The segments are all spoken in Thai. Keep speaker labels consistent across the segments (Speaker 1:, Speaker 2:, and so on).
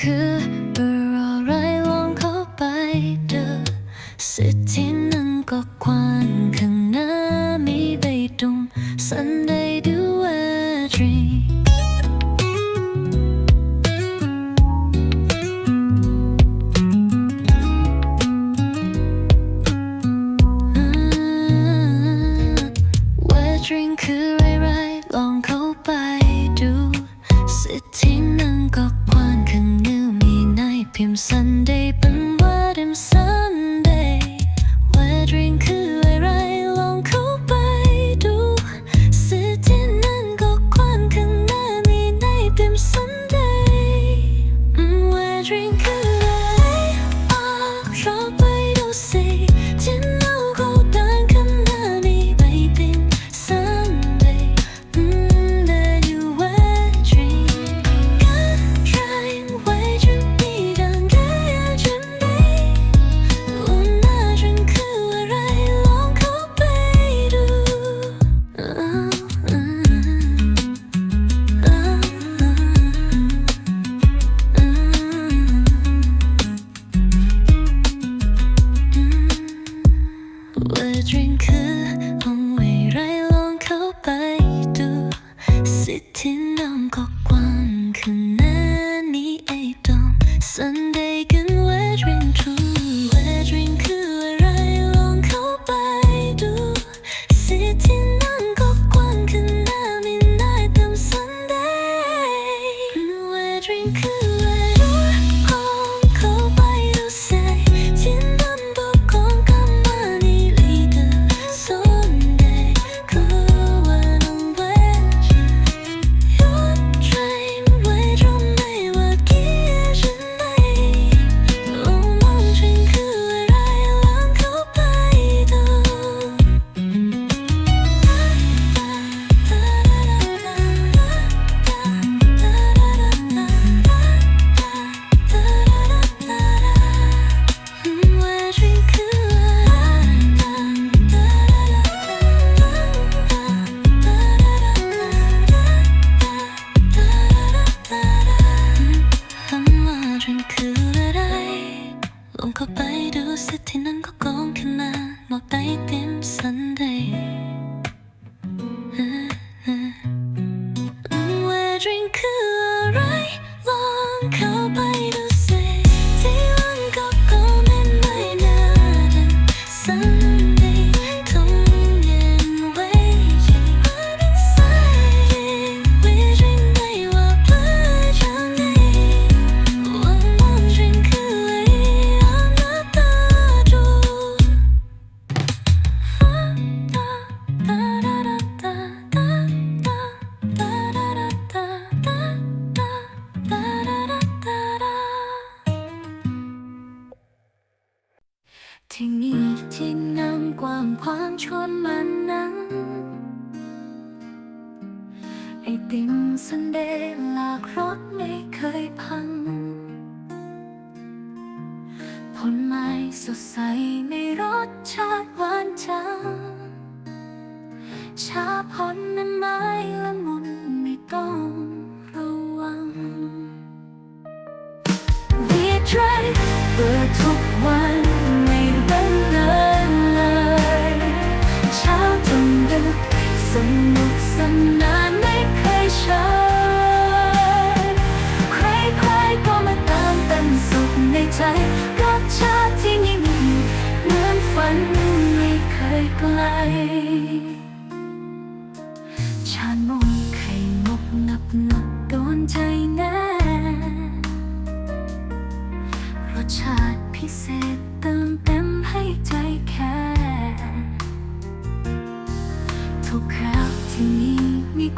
Speaker 1: คือรอไรลองเขาไปเจอสิทธินั้นก็ควานข้างหน้าไม่ได้ตรงสันได้ดูแอดรีดริงคือไรไรลองเขา ที่นี่ที่นั่งกว้างขวางชวนมันนั้นไอติมสันเดลากรสไม่เคยพัง ผลไม้สดใสในรสชาติหวานจัง ชาผลนั้นไม้ละมุนไม่ต้องระวัง We try เปิดทุก สนุกสนานไม่เคยเฉยใครๆก็มาตามเต็มสุขในใจ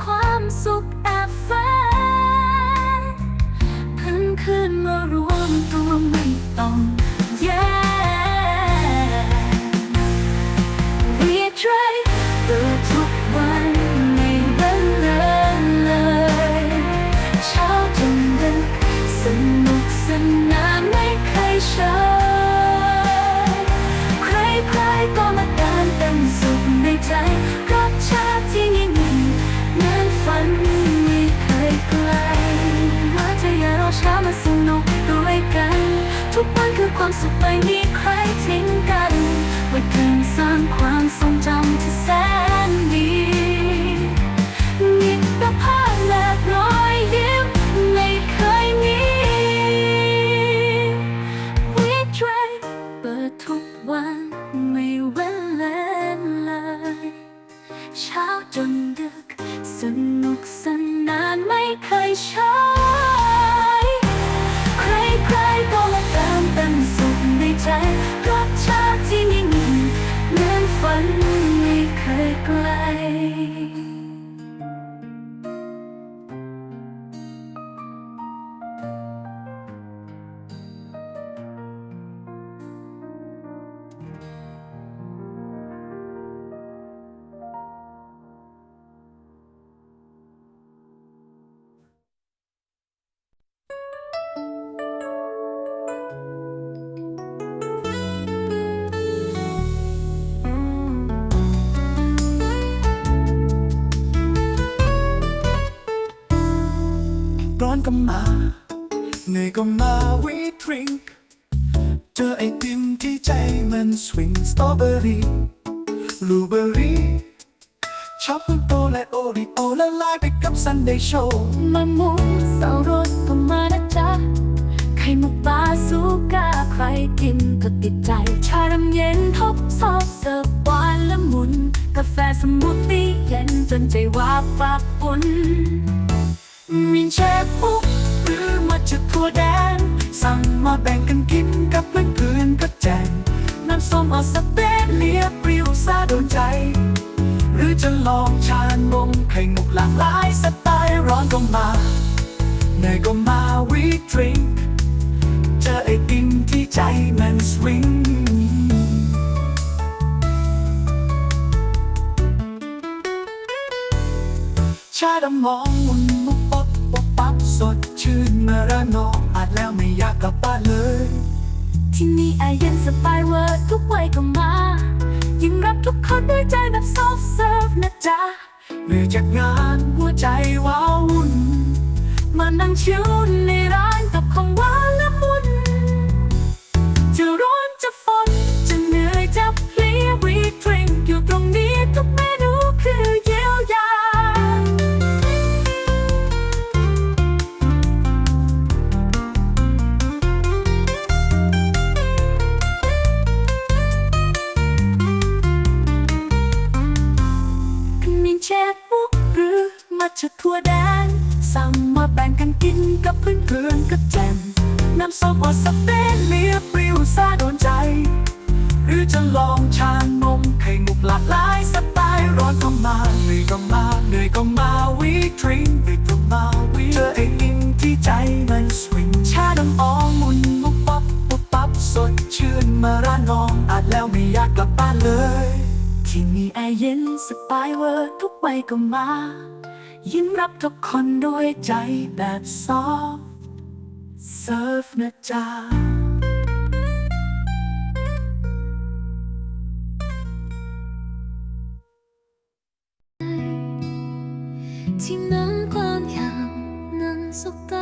Speaker 1: ความสุข สุขไม่มีใครทิ้งกันไว้เพียงสร้างความทรงจำที่แสน เหนื่
Speaker 2: อยก็มาวีดริงเจอไอติมที่ใจมันสวิงสตรอเบอรี่บลูเบอรี่ช็อกโกโตและโอริโอละลายไปกับซันเดย์โชว์
Speaker 1: มะม่วงเสารสก็มานะจ๊ะไข่มุกปลาซูก้าใครกินก็ติดใจ ชาดำเย็นทบซอบเสิร์ฟหวานละมุน กาแฟสมูทตี้เย็นจนใจว่าปากปุ่น
Speaker 2: มีแชร์ปุ๊บ หรือมาจากทั่วแดน สั่งมาแบ่งกันกินกับเพื่อนๆก็แจงน้ำส้มเอาสเปนเลียปรี้ยวซาโดนใจ หรือจะลองชานมไข่มุกหลากหลายสไตล์ร้อนก็มาเหนื่อยก็มาวีดริงเจอไอติมที่ใจมันสวิงชาดำมอง เมื่อระนองอาจแล้วไม่อยากกลับบ้านเลย
Speaker 1: ที่นี่แอร์เย็นสบายเวอร์ทุกวัยก็มา ยิ่งรับทุกคนด้วยใจแบบ soft serve นะจ๊ะ
Speaker 2: เหนื่อยจากงานหัวใจว้าวุ่น
Speaker 1: มานั่งชิว แจมน้ำส้มออสเปนเลียเปรี้ยวซาโดนใจ
Speaker 2: หรือจะลองชานมไข่มุกหลากหลายสไตล์ร้อนก็มาเหนื่อยก็มาเหนื่อยก็มาวีดริงเหนื่อยก็มาวีเจอไอติมที่ใจมันสวิงชาดำอองมุนมุกป๊อบปุ๊บปั๊บสดชื่นมื่อระนองอาจแล้วไม่อยากกลับบ้านเลย
Speaker 1: ที่มีแอร์เย็นสบายเวอร์ทุกวัยก็มา ยิ้มรับทุกคนด้วยใจแบบซอฟ เซิร์ฟนะจ๊ะที่นั่งความยามนั่งสุขกา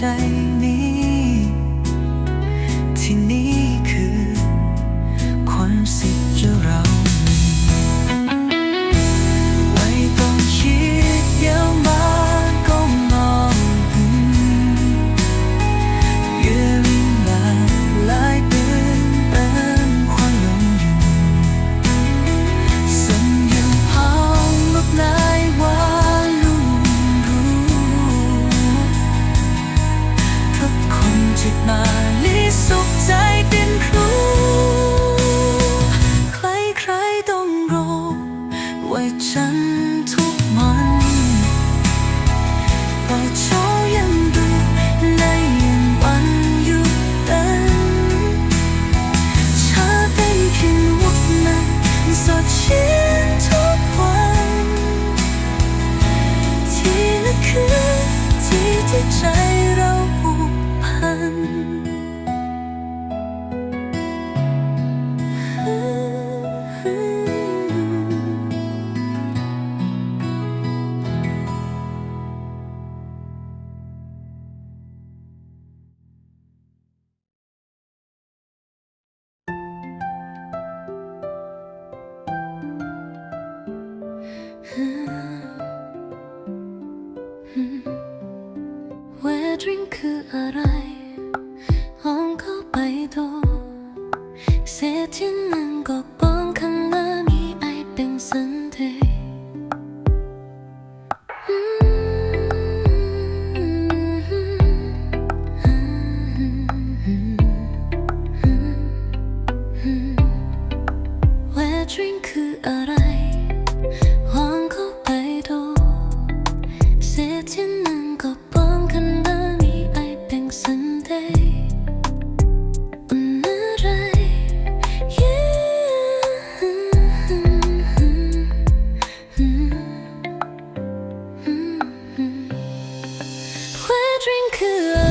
Speaker 1: ใสั เ